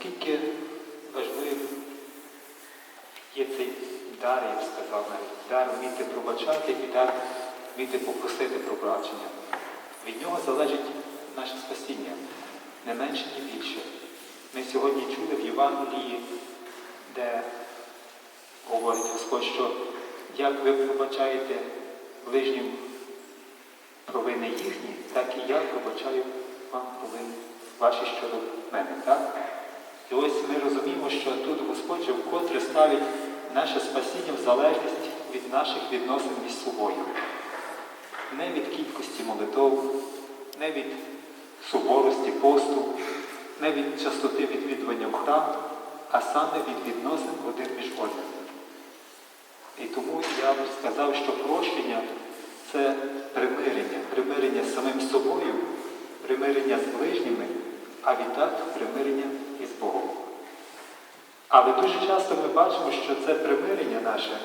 наскільки важливим є цей дар, я б сказав навіть, дар вміти пробачати і дар вміти попросити пробачення. Від нього залежить наше спасіння, не менше, ні більше. Ми сьогодні чули в Євангелії, де говорить Господь, що як ви пробачаєте ближнім провини їхні, так і я пробачаю вам провини ваші щодо мене. Так? І ось ми розуміємо, що тут Господь же вкотре ставить наше спасіння в залежність від наших відносин між собою. Не від кількості молитов, не від суворості посту, не від частоти відвідування в храм, а саме від відносин один між одним. І тому я б сказав, що прощення це примирення, примирення з самим собою, примирення з ближніми, а відтак примирення із Богом. Але дуже часто ми бачимо, що це примирення наше,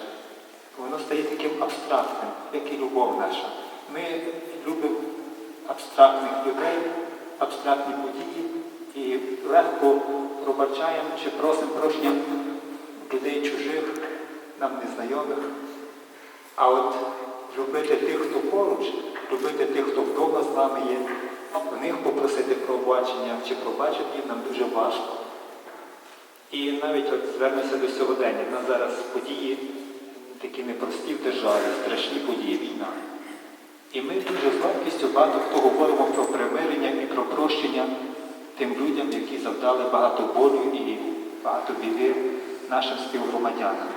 воно стає таким абстрактним, як і любов наша. Ми любимо абстрактних людей, абстрактні події і легко пробачаємо чи просимо прощення людей чужих, нам незнайомих. А от любити тих, хто поруч, любити тих, хто вдома з нами є, в них попросити пробачення чи пробачити їм нам дуже важко. І навіть от звернемося до сьогодення. У нас зараз події такі непрості в державі, страшні події, війна. І ми дуже з легкістю багато хто говоримо про примирення і про прощення тим людям, які завдали багато болю і багато біди нашим співгромадянам.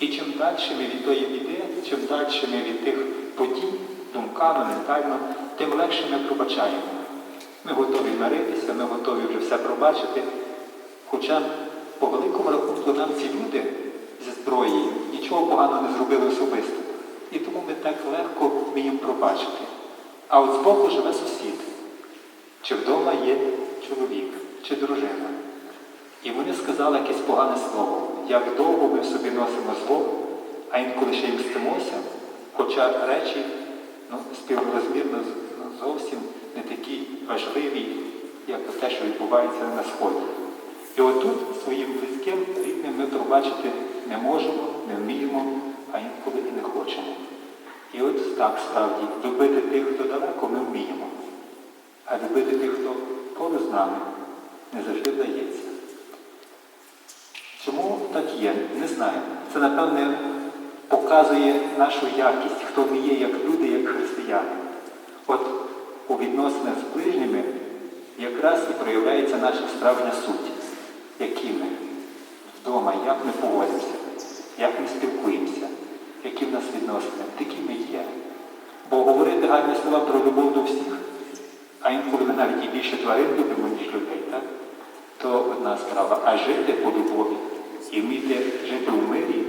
І чим далі ми від тої біди, чим далі ми від тих подій, думками, ментально, тим легше ми пробачаємо. Ми готові миритися, ми готові вже все пробачити. Хоча по великому рахунку нам ці люди зі зброєю нічого поганого не зробили особисто. І тому ми так легко вміємо пробачити. А от збоку живе сусід. Чи вдома є чоловік, чи дружина. І вони сказали якесь погане слово. Як довго ми в собі носимо зло, а інколи ще й мстимося, хоча речі ну, співрозмірно зовсім не такі важливі, як те, що відбувається на сході. І отут своїм близьким рідним ми пробачити не можемо, не вміємо, а інколи і не хочемо. І от так справді, любити тих, хто далеко, ми вміємо. А любити тих, хто поруч з нами, не завжди вдається. Чому так є? Не знаю. Це, напевне, показує нашу якість, хто ми є як люди, як християни. От у відносинах з ближніми якраз і проявляється наша справжня суть, які ми вдома, як ми поводимося, як ми спілкуємося, які в нас відносини, такі ми є. Бо говорити гарні слова про любов до всіх, а інколи ми навіть і більше тварин любимо, ніж людей, так? то одна справа. А жити по любові і вміти жити у мирі,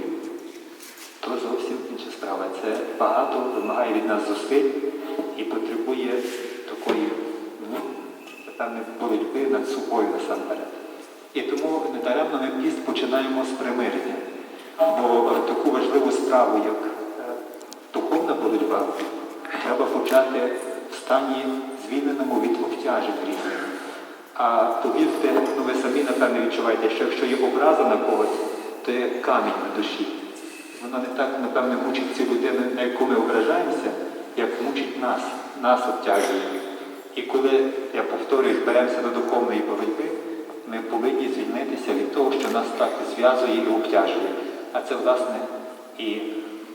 то зовсім інша справа. Це багато вимагає від нас зусиль і потребує такої, ну, напевне, боротьби над собою насамперед. І тому недаремно ми піст починаємо з примирення. Бо таку важливу справу, як е, духовна боротьба, треба почати в стані звільненому від обтяжень різних. А повірте, ну ви самі напевне відчуваєте, що якщо є образа на когось, то є камінь на душі. Вона не так, напевне, мучить цю людину, на яку ми ображаємося, як мучить нас, нас обтяжує. І коли, я повторюю, беремося до духовної боротьби, ми повинні звільнитися від того, що нас так зв'язує і обтяжує. А це, власне, і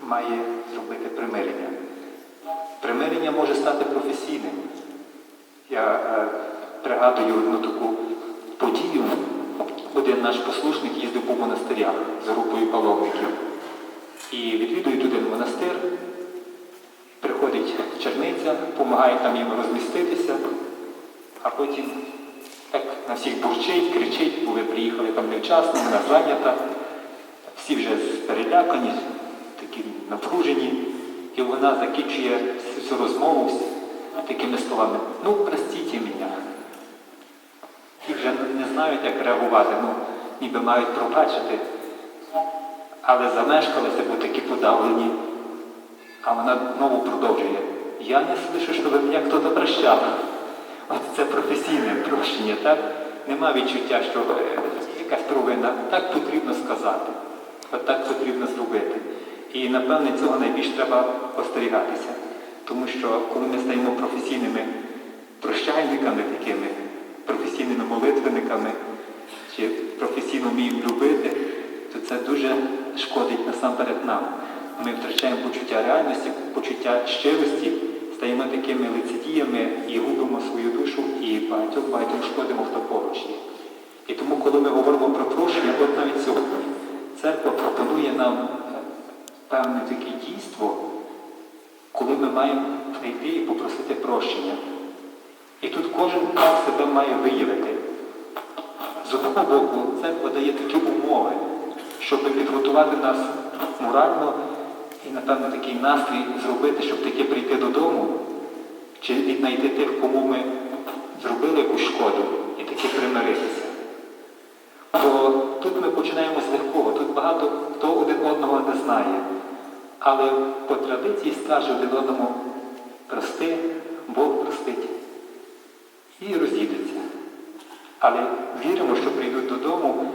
має зробити примирення. Примирення може стати професійним. Я е, пригадую одну таку подію. Один наш послушник їздив по монастирях з групою паломників. І відвідує один монастир, приходить черниця, допомагає там їм розміститися, а потім так на всіх бурчить, кричить, бо ви приїхали там невчасно, вона зайнята, всі вже перелякані, такі напружені, і вона закінчує всю розмову такими словами, ну, простіть мене. І вже не знають, як реагувати, ну, ніби мають пробачити, але замешкалися, бо такі подавлені. А вона знову продовжує. Я не слышу, що ви мене хто-то прощав. От Оце професійне прощення, так? Нема відчуття, що е, якась провина. Так потрібно сказати. От так потрібно зробити. І напевне цього найбільш треба остерігатися. Тому що коли ми стаємо професійними прощальниками такими, професійними молитвенниками, чи професійно вміємо любити, то це дуже шкодить насамперед нам. Ми втрачаємо почуття реальності, почуття щирості, стаємо такими лицедіями і губимо свою душу, і багатьох багатьох шкодимо, хто поруч. І тому, коли ми говоримо про прощення, от навіть сьогодні, церква пропонує нам е, певне таке дійство, коли ми маємо прийти і попросити прощення. І тут кожен так себе має виявити. З одного боку, церква дає такі умови, щоб підготувати нас морально і, напевно, такий настрій зробити, щоб таки прийти додому, чи віднайти тих, кому ми зробили якусь шкоду, і таки примиритися. Бо тут ми починаємо з легкого, тут багато хто один одного не знає. Але по традиції скаже один одному прости, Бог простить і розійдеться. Але віримо, що прийдуть додому,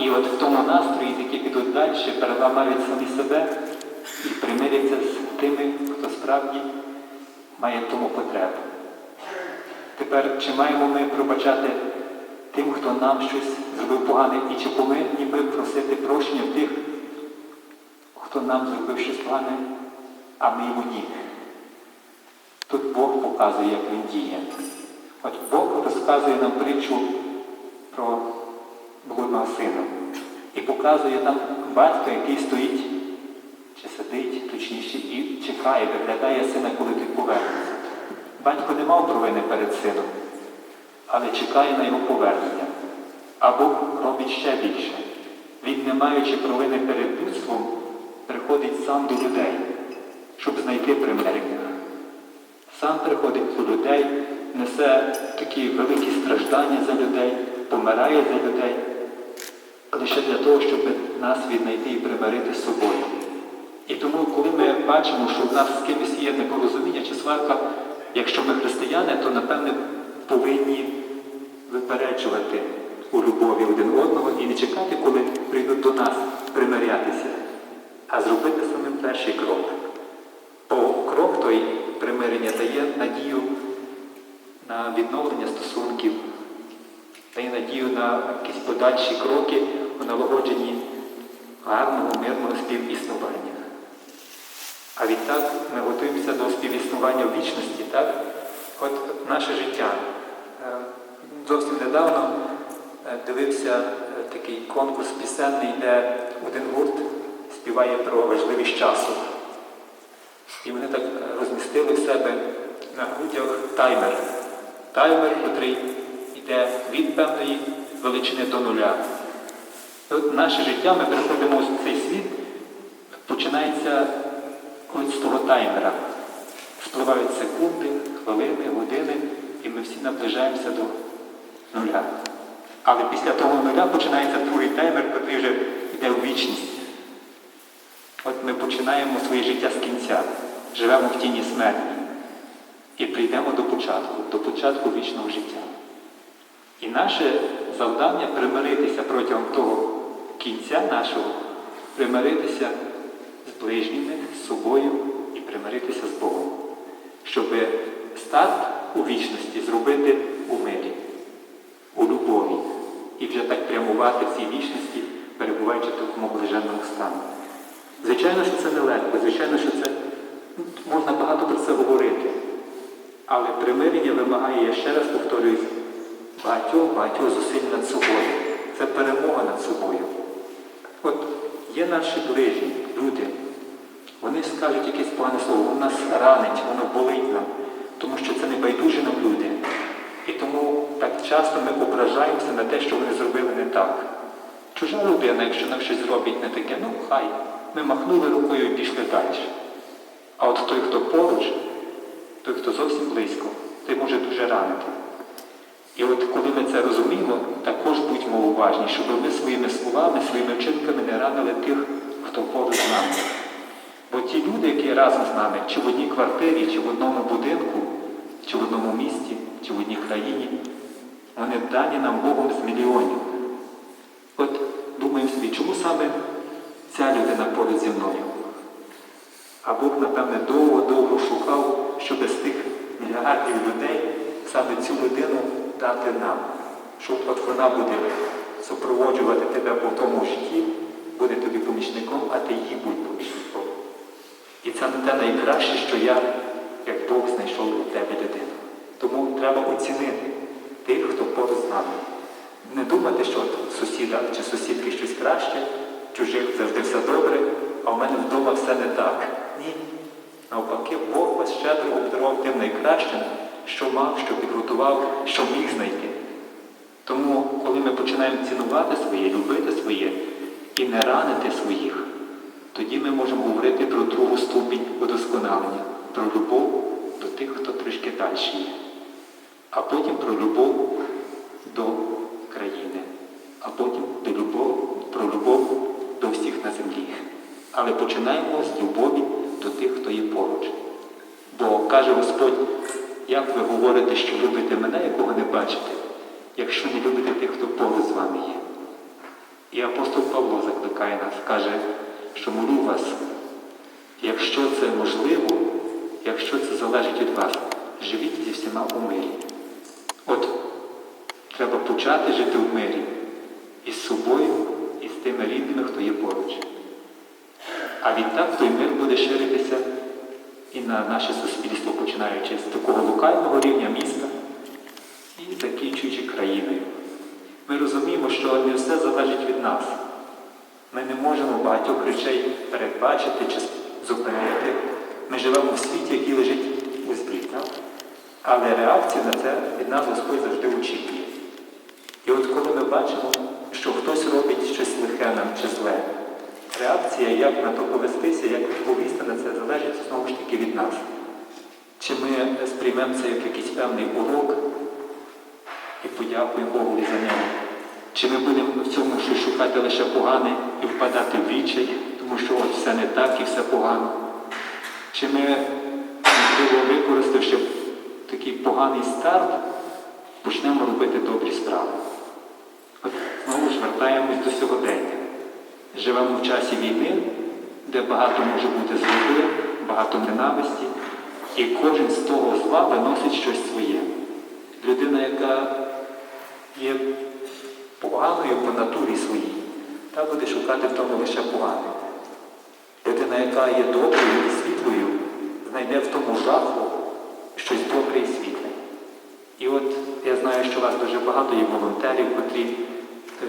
і от в тому настрої, які підуть далі, переламають самі себе і примиряться з тими, хто справді має тому потребу. Тепер, чи маємо ми пробачати тим, хто нам щось зробив погане, і чи повинні ми просити прощення тих, хто нам зробив щось погане, а ми йому ні. Тут Бог показує, як він діє. От Бог розказує нам притчу про блудного сина. І показує там батька, який стоїть, чи сидить, точніше, і чекає, виглядає сина, коли той повернеться. Батько не мав провини перед сином, але чекає на його повернення. А Бог робить ще більше. Він, не маючи провини перед людством, приходить сам до людей, щоб знайти примирення. Сам приходить до людей, несе такі великі страждання за людей, помирає за людей, лише для того, щоб нас віднайти і примирити з собою. І тому, коли ми бачимо, що в нас з кимось є непорозуміння чи сварка, якщо ми християни, то напевне повинні випереджувати у любові один одного і не чекати, коли прийдуть до нас примирятися, а зробити самим перший крок. Бо крок той примирення дає надію на відновлення стосунків, дає надію на якісь подальші кроки у налагодженні гарного, мирного співіснування. А відтак ми готуємося до співіснування в вічності, так? От наше життя. Е, Зовсім недавно е, дивився е, такий конкурс пісенний, де один гурт співає про важливість часу. І вони так розмістили в себе на грудях таймер. Таймер, який йде від певної величини до нуля. От наше життя, ми приходимо в цей світ, починається ось з того таймера. Спливають секунди, хвилини, години, і ми всі наближаємося до нуля. Але після того нуля починається другий таймер, який вже йде в вічність. От ми починаємо своє життя з кінця, живемо в тіні смерті і прийдемо до початку, до початку вічного життя. І наше завдання примиритися протягом того кінця нашого, примиритися з ближніми, з собою і примиритися з Богом, щоб старт у вічності зробити у мирі, у любові і вже так прямувати в цій вічності, перебуваючи в такому блаженному стані. Звичайно, що це нелегко, звичайно, що це ну, можна багато про це говорити. Але примирення вимагає, я ще раз повторююсь, багатьох багатьох зусиль над собою. Це перемога над собою. От є наші ближні, люди. Вони скажуть якесь погане слово, воно нас ранить, воно болить нам, тому що це не байдужі нам люди. І тому так часто ми ображаємося на те, що вони зробили не так. Чужа людина, якщо нам щось зробить не таке, ну хай, ми махнули рукою і пішли далі. А от той, хто поруч, той, хто зовсім близько, той може дуже ранити. І от коли ми це розуміємо, також будьмо уважні, щоб ми своїми словами, своїми вчинками не ранили тих, хто поруч з нами. Бо ті люди, які разом з нами, чи в одній квартирі, чи в одному будинку, чи в одному місті, чи в одній країні, вони дані нам Богом з мільйонів. От думаємо собі, чому саме ця людина поруч зі мною? А Бог, напевне, довго-довго шукав, щоб з тих мільярдів людей саме цю людину дати нам. Щоб от вона буде супроводжувати тебе по тому житті, буде тобі помічником, а ти їй будь помічником. І це не те найкраще, що я, як Бог, знайшов для тебе дитину. Тому треба оцінити тих, хто поруч з нами. Не думати, що от сусіда чи сусідки щось краще, чужих завжди все добре, а в мене вдома все не так. Ні. Навпаки, Бог вас щедро обдарував тим найкращим, що мав, що підготував, що міг знайти. Тому, коли ми починаємо цінувати своє, любити своє і не ранити своїх, тоді ми можемо говорити про другу ступінь удосконалення, про любов до тих, хто трішки далі є, а потім про любов до країни, а потім до любов, про любов до всіх на землі. Але починаємо з любові до тих, хто є поруч. Бо каже Господь, як ви говорите, що любите мене, якого не бачите, якщо не любите тих, хто поруч з вами є. І апостол Павло закликає нас, каже, що молю вас, якщо це можливо, якщо це залежить від вас, живіть зі всіма у мирі. От треба почати жити в мирі із собою і з тими рідними, хто є поруч. А відтак той мир буде ширитися і на наше суспільство, починаючи з такого локального рівня міста і закінчуючи країною. Ми розуміємо, що не все залежить від нас. Ми не можемо багатьох речей передбачити чи зупинити. Ми живемо в світі, який лежить у збрі. Але реакцію на це від нас Господь завжди очікує. І от коли ми бачимо, що хтось робить щось лихе нам чи зле, реакція, як на то повестися, як відповісти на це, залежить знову ж таки від нас. Чи ми сприймемо це як якийсь певний урок і подякуємо Богу за нього. Чи ми будемо в цьому щось шукати лише погане і впадати в відчай, тому що от все не так і все погано. Чи ми, можливо, використавши такий поганий старт, почнемо робити добрі справи. От знову ж вертаємось до сьогодення. Живемо в часі війни, де багато може бути злоби, багато ненависті, і кожен з того зла виносить щось своє. Людина, яка є поганою по натурі своїй, та буде шукати в тому лише погане. Людина, яка є доброю і світлою, знайде в тому жаху щось добре і світле. І от я знаю, що у вас дуже багато є волонтерів, котрі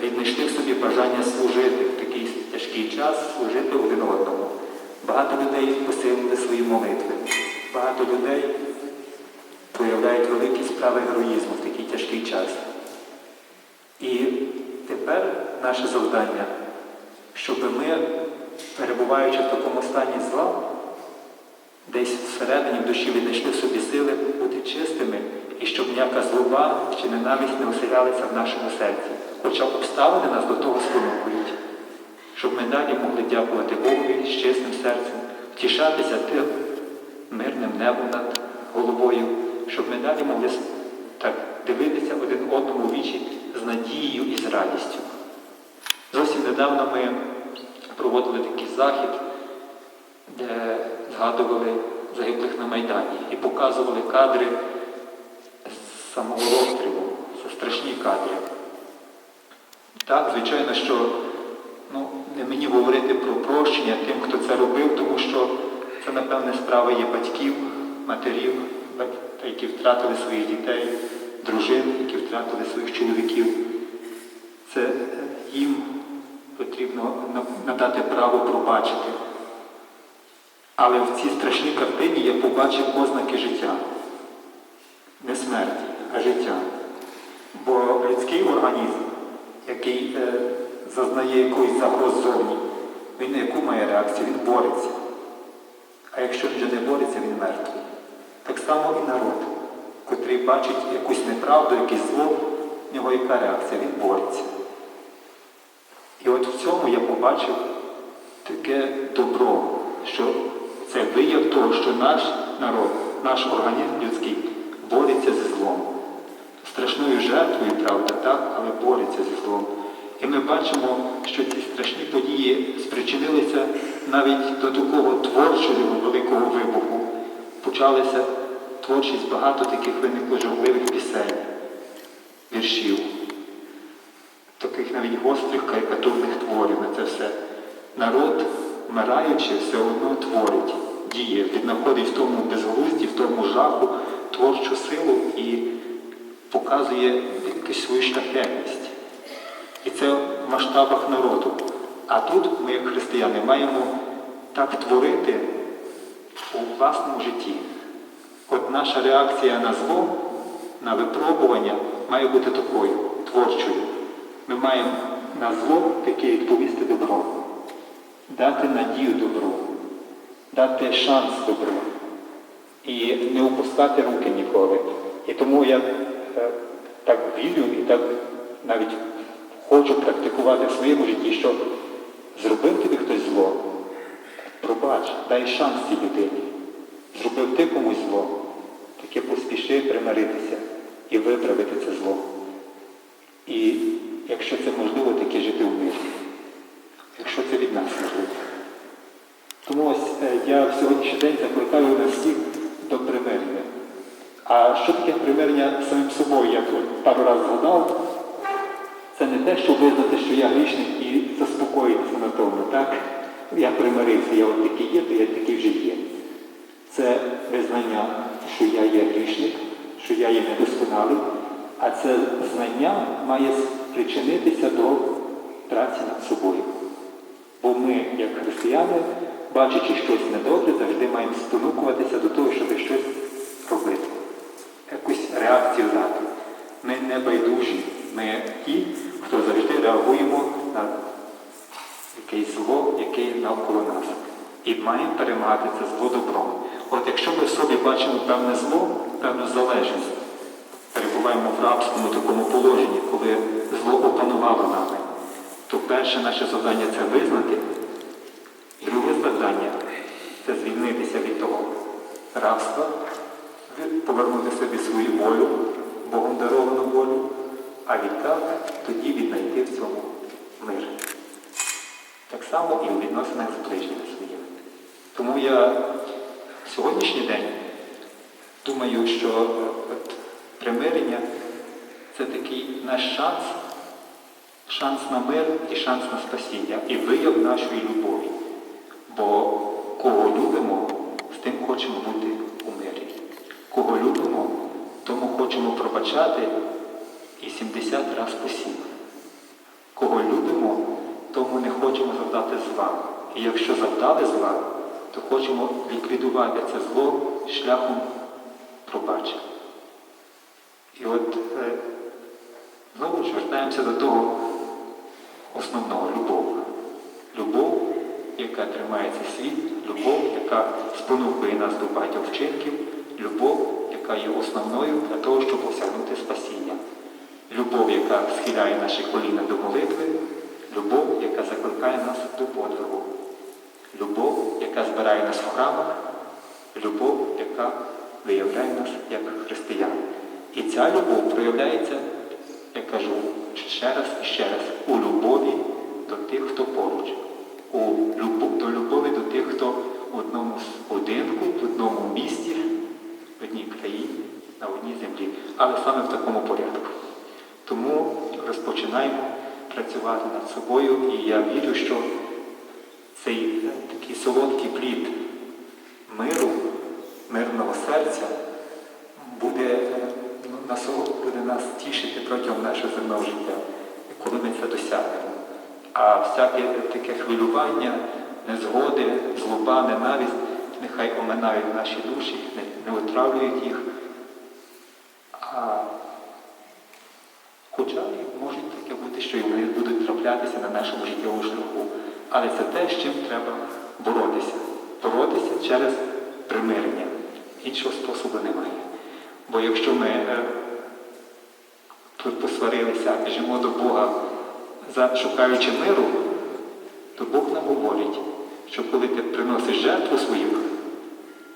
віднайшли в собі бажання служити в такий тяжкий час, служити один одному. Багато людей посилили свої молитви. Багато людей проявляють великі справи героїзму в такий тяжкий час. І тепер наше завдання, щоб ми, перебуваючи в такому стані зла, десь всередині в душі віднайшли в собі сили бути чистими, і щоб ніяка злоба чи ненависть не оселялися в нашому серці. Хоча обставини нас до того спонукують, щоб ми далі могли дякувати Богові з чистим серцем, втішатися тим мирним небом над головою, щоб ми далі могли так дивитися один одному в вічі з надією і з радістю. Зовсім недавно ми проводили такий захід, де згадували загиблих на Майдані і показували кадри з самого розстрілу. Це страшні кадри. Так, звичайно, що ну, не мені говорити про прощення тим, хто це робив, тому що це, напевне, справа є батьків, матерів, які втратили своїх дітей, дружин, які втратили своїх чоловіків. Це е, їм потрібно надати право пробачити. Але в цій страшній картині я побачив ознаки життя. Не смерті, а життя. Бо людський організм, який е, зазнає якоїсь загроз він на яку має реакцію? Він бореться. А якщо вже не бореться, він мертвий. Так само і народ, котрий бачить якусь неправду, якесь зло, в нього яка реакція? Він бореться. І от в цьому я побачив таке добро, що це вияв того, що наш народ, наш організм людський бореться зі злом. страшною жертвою, правда, так, але бореться зі злом. І ми бачимо, що ці страшні події спричинилися навіть до такого творчого великого вибуху. Почалася творчість багато таких виникло журливих пісень, віршів, таких навіть гострих карикатурних творів на це все. Народ, вмираючи, все одно творить, діє, віднаходить в тому безглузді, в тому жаху творчу силу і показує якусь свою шляхетність. І це в масштабах народу. А тут ми, як християни, маємо так творити у власному житті. От наша реакція на зло, на випробування має бути такою, творчою. Ми маємо на зло таке відповісти добро, дати надію добру, дати шанс добру і не опускати руки ніколи. І тому я е, так вірю і так навіть хочу практикувати в своєму житті, що зробив тобі хтось зло, пробач, дай шанс цій людині. Зробив ти комусь зло, таке поспіши примиритися і виправити це зло. І якщо це можливо, таке жити в мирі. Якщо це від нас можливо. Тому ось е, я в сьогоднішній день закликаю нас всіх до примирення. А що таке примирення самим собою, я тут пару разів згадав, це не те, щоб визнати, що я грішник і заспокоїтися на тому, так? Я примирився, я от такий є, то я такий вже є. Це визнання, що я є грішник, що я є недосконалий, а це знання має спричинитися до праці над собою. Бо ми, як християни, бачачи щось недобре, завжди маємо спонукуватися до того, щоб щось робити. Якусь реакцію дати. Ми не байдужі, ми ті, хто завжди реагуємо на якесь зло, яке навколо нас. І маємо перемагати це зло добром. От якщо ми в собі бачимо певне зло, певну залежність, перебуваємо в рабському такому положенні, коли зло опанувало нами, то перше наше завдання це визнати, друге завдання це звільнитися від того рабства, повернути собі свою волю, Богом даровану волю, а відтак тоді віднайти в цьому мир. Так само і у відносинах з ближніми своїми. Тому я сьогоднішній день думаю, що е, от, примирення це такий наш шанс, шанс на мир і шанс на спасіння, і вияв нашої любові. Бо кого любимо, з тим хочемо бути у мирі. Кого любимо, тому хочемо пробачати і 70 раз по. Кого любимо, тому не хочемо завдати зла. І якщо завдали зла, то хочемо ліквідувати це зло шляхом пробачення. І от е, знову ж вертаємося до того основного любов. Любов, яка тримає цей світ, любов, яка спонукує нас до багатьох вчинків, любов, яка є основною для того, щоб осягнути спасіння. Любов, яка схиляє наші коліна до молитви, любов, яка закликає нас до подвигу, любов, яка збирає нас в храмах, любов, яка виявляє нас як християн. І ця любов проявляється, я кажу ще раз і ще раз, у любові до тих, хто поруч, у любов, до любові до тих, хто в одному будинку, в одному місті, в одній країні, на одній землі, але саме в такому порядку. Тому розпочинаємо працювати над собою, і я вірю, що цей такий солодкий плід миру, мирного серця буде, е, ну, буде нас тішити протягом нашого земного життя, коли ми це досягнемо. А всяке таке хвилювання, незгоди, злоба, ненависть, нехай оминають наші душі, не, не отравлюють їх. А Хоча можуть таке бути, що і вони будуть траплятися на нашому життєвому шляху. Але це те, з чим треба боротися. Боротися через примирення. Іншого способу немає. Бо якщо ми е, тут посварилися, біжимо до Бога, шукаючи миру, то Бог нам говорить, що коли ти приносиш жертву свою,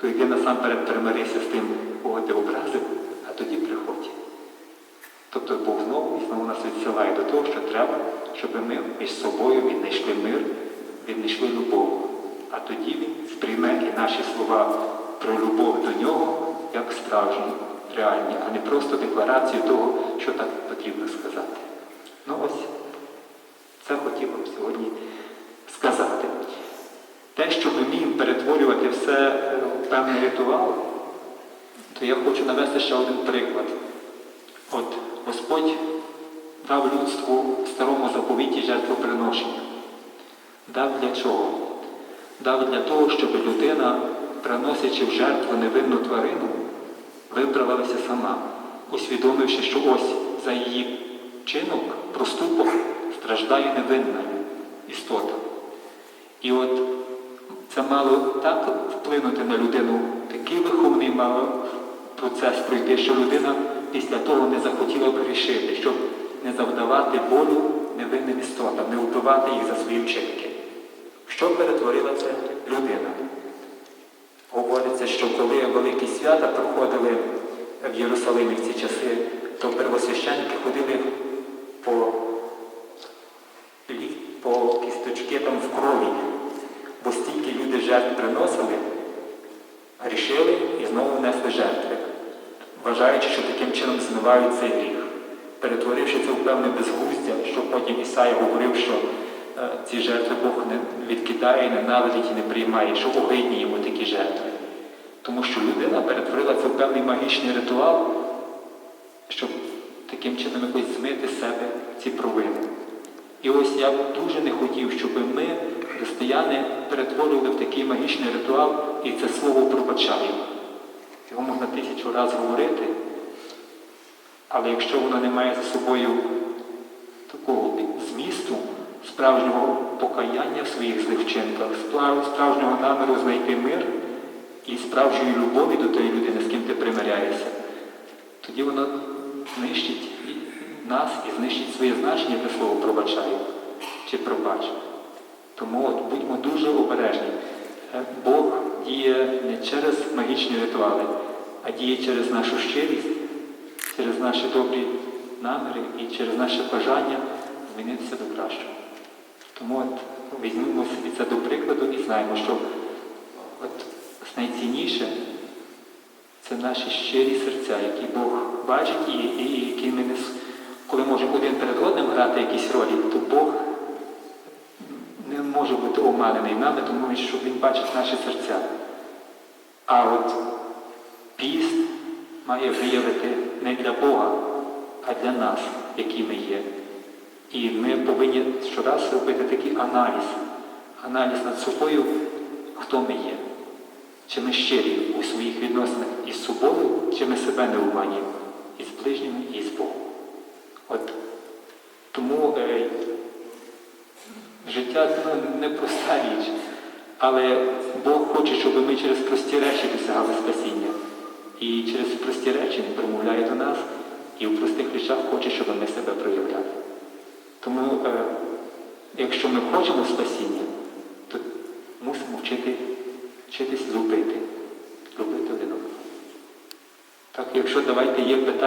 то йди насамперед примирися з тим, кого ти образив, а тоді приходь. Тобто Бог знову і знову нас відсилає до того, що треба, щоб ми між собою віднайшли мир, віднайшли любов. А тоді він сприйме і наші слова про любов до нього як справжні, реальні, а не просто декларацію того, що так потрібно сказати. Ну ось, це хотів вам сьогодні сказати. Те, що ми вміємо перетворювати все е, в певний ритуал, то я хочу навести ще один приклад. От Господь дав людству в старому заповіті жертвоприношення. Дав для чого? Дав для того, щоб людина, приносячи в жертву невинну тварину, виправилася сама, усвідомивши, що ось за її вчинок, проступок страждає невинна істота. І от це мало так вплинути на людину, такий виховний мало процес пройти, що людина після того не захотіла б грішити, щоб не завдавати болю невинним істотам, не вбивати їх за свої вчинки. Що перетворила це людина? Говориться, що коли великі свята проходили в Єрусалимі в ці часи, то первосвященники ходили по, по кісточки там в крові, бо стільки люди жертв приносили, рішили і знову внесли жертви, вважаючи, що таким чином змивають цей гріх, перетворивши це в певне безглуздя, що потім Ісая говорив, що е, ці жертви Бог не відкидає, ненавидить і не приймає, що огидні йому такі жертви. Тому що людина перетворила це в певний магічний ритуал, щоб таким чином якось змити з себе ці провини. І ось я б дуже не хотів, щоб ми, християни, перетворювали в такий магічний ритуал і це слово пробачаю. Його можна тисячу разів говорити, але якщо воно не має за собою такого змісту, справжнього покаяння в своїх злих вчинках, справжнього наміру знайти мир і справжньої любові до тої людини, з ким ти примиряєшся, тоді воно знищить нас і знищить своє значення для слова пробачаю чи пробач. Тому от будьмо дуже обережні. Е, Бог діє не через магічні ритуали, а діє через нашу щирість, через наші добрі наміри і через наше бажання змінитися до кращого. Тому от візьмемо собі це до прикладу і знаємо, що от найцінніше це наші щирі серця, які Бог бачить і, і, які ми не коли можемо один перед одним грати якісь ролі, то Бог не може бути оманений нами, тому що Він бачить наші серця. А от піст має виявити не для Бога, а для нас, які ми є. І ми повинні щораз робити такий аналіз, аналіз над собою, хто ми є. Чи ми щирі у своїх відносинах із собою, чи ми себе не обманюємо і з ближніми, і з Богом. От тому е, життя ну, непроста річ, але Бог хоче, щоб ми через прості речі досягали спасіння. І через прості речі Він промовляє до нас, і в простих речах хоче, щоб ми себе проявляли. Тому, е, якщо ми хочемо спасіння, то мусимо вчити, вчитись любити, любити один одного. Так, якщо давайте є питання.